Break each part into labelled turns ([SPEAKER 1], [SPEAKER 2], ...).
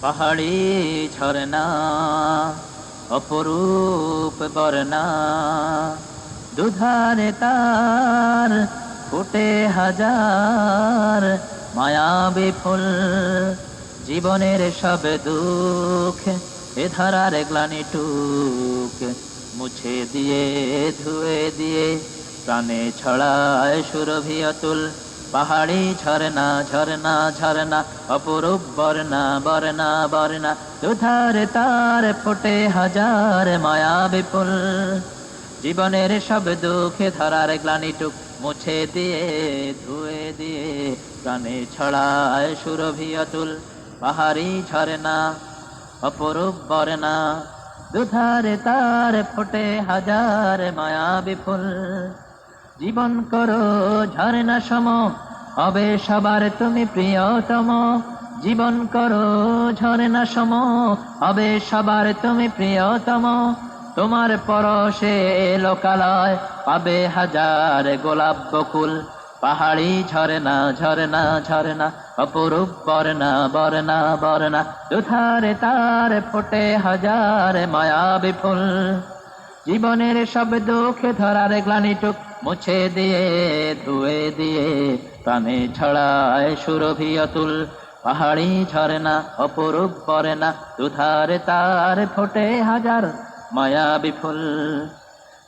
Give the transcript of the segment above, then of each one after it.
[SPEAKER 1] পাহাড়ি ঝরনা অপরূপ বর্ণা। দুধারে তার ফুটে হাজার মায়াবী ফুল। জীবনের সব দুঃখ এ ধারার গ্লানি টুক মুছে দিয়ে, ধুয়ে দিয়ে, প্রাণে ছড়ায় সুরভি অতুল। পাহাড়ি ঝরনা ঝরনা ঝরনা অপরূপ বর্ণা বর্ণা বর্ণা, দুধারে তার ফোটে হাজার মায়া বিপুল। জীবনের সব দুঃখে ধরার গ্লানিটুক মুছে দিয়ে, ধুয়ে দিয়ে প্রাণে ছড়ায় সুরভি অতুল। পাহাড়ি ঝরনা অপরূপ বর্ণা, দুধারে তার ফোটে হাজার মায়া বিপুল। জীবন করো ঝরনা সম হবে সবার তুমি প্রিয়তম। জীবন করো ঝরে না সম, হবে সবার তুমি প্রিয়তম। তোমার পরশে লোকালয় পাবে হাজার গোলাপ বকুল পাহাড়ি ঝরনা ঝরনা ঝরনা অপরূপ বর্ণা বর্ণা বর্ণা। দুধারে তার ফোটে হাজার মায়া বিপুল জীবনের সব দুঃখ ধরার গ্লানিটুক মুছে দিয়ে, ধুয়ে দিয়ে প্রাণে ছড়ায় সুরভি অতুল। পাহাড়ি ঝরে না অপরূপ বর্ণা, দুধারে তার ফোটে হাজার মায়া বিফুল।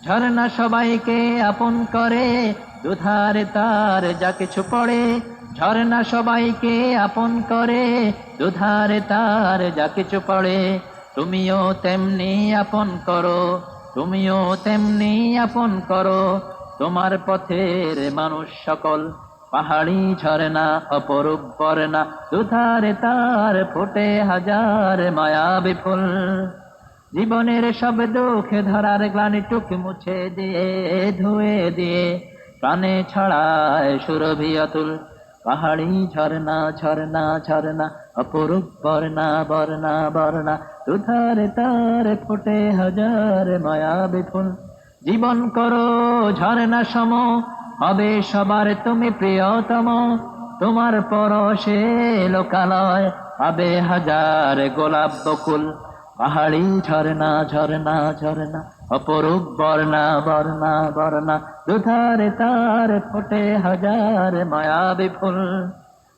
[SPEAKER 1] ঝরনা সবাইকে আপন করে, দুধারে তার যা কিছু পড়ে। ঝরনা সবাইকে আপন করে, দুধারে তার যা কিছু পড়ে। তুমিও তেমনি আপন করো। তুমিও তেমনি আপন করো, তোমার পথের মানুষ সকল। পাহাড়ি ঝরনা, অপরূপ বর্ণা, দুধারে তার ফোটে হাজার মায়া বিফুল। জীবনের সব দুঃখে ধরার গ্লানি টুক মুছে দিয়ে, ধুয়ে দিয়ে, প্রাণে ছড়ায় সুরভি অতুল। পাহাড়ি ঝরনা ঝরনা ঝরনা অপরূপ বর্ণা বর্ণা বর্ণা দুধারে তার ফোটে হাজার মায়া বিপুল জীবন করো ঝরনা সম, হবে সবার তুমি প্রিয়তম। তোমার পরশে লোকালয় হবে হাজার গোলাপ বকুল। পাহাড়ি ঝরনা ঝরনা ঝরনা অপরূপ বর্ণা বর্ণা বর্ণা, দুধারে তার ফোটে হাজার মায়া বিফুল।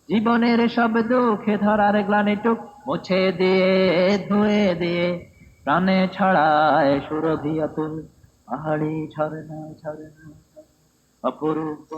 [SPEAKER 1] জীবনের সব দুঃখে ধরার গ্লানিটুক মুছে দিয়ে, ধুয়ে দিয়ে, প্রাণে ছড়ায় সুরভি অতুল পাহাড়ি ঝরনা ঝরনা অপরূপ